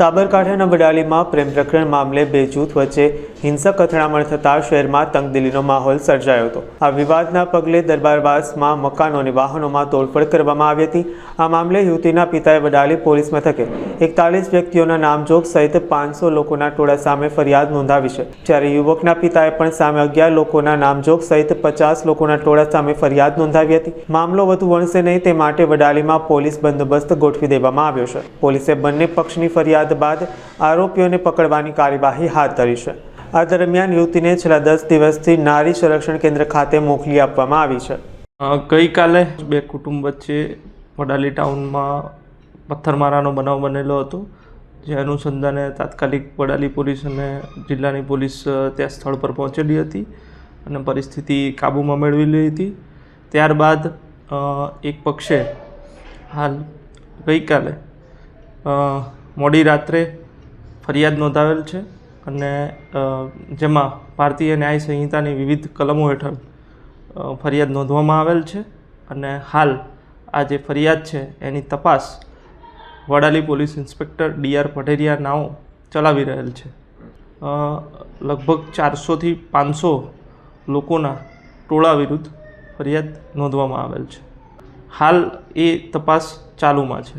સાબરકાંઠાના વડાલીમાં પ્રેમ પ્રકરણ મામલે બે જૂથ વચ્ચે હિંસક અથડામણ થતાં શહેરમાં તંગદિલીનો માહોલ સર્જાયો હતો. આ વિવાદના પગલે દરબારવાસમાં મકાનો અને વાહનોમાં તોડફોડ કરવામાં આવી હતી. આ મામલે યુવતીના પિતાએ વડાલી પોલીસ મથકે એકતાલીસ વ્યક્તિઓના નામજોગ સહિત પાંચસો લોકોના ટોળા સામે ફરિયાદ નોંધાવી છે. જ્યારે યુવકના પિતાએ પણ સામે અગિયાર લોકોના નામજોગ સહિત પચાસ લોકોના ટોળા સામે ફરિયાદ નોંધાવી હતી. મામલો વધુ વણશે નહીં તે માટે વડાલીમાં પોલીસ બંદોબસ્ત ગોઠવી દેવામાં આવ્યો છે. પોલીસે બંને પક્ષની ફરિયાદ બાદ આરોપીઓને પકડવાની કાર્યવાહી હાથ ધરી છે. આ દરમિયાન યુવતીને છેલ્લા દસ દિવસથી નારી સંરક્ષણ કેન્દ્ર ખાતે મોકલી આપવામાં આવી છે. ગઈકાલે બે કુટુંબ વચ્ચે વડાલી ટાઉનમાં પથ્થરમારાનો બનાવ બનેલો હતો. જે અનુસંધાને તાત્કાલિક વડાલી પોલીસ અને જિલ્લાની પોલીસ ત્યાં સ્થળ પર પહોંચેલી હતી અને પરિસ્થિતિ કાબૂમાં મેળવી લીધી હતી. ત્યારબાદ એક પક્ષે હાલ ગઈકાલે મોડી રાત્રે ફરિયાદ નોંધાવેલ છે. અને જેમાં ભારતીય ન્યાય સંહિતાની વિવિધ કલમો હેઠળ ફરિયાદ નોંધવામાં આવેલ છે અને હાલ આ જે ફરિયાદ છે એની તપાસ Vadali police inspector D R Pateria નાઓ ચલાવી રહેલ છે. લગભગ ચારસોથી પાંચસો લોકોના ટોળા વિરુદ્ધ ફરિયાદ નોંધવામાં આવેલ છે. હાલ એ તપાસ ચાલુમાં છે.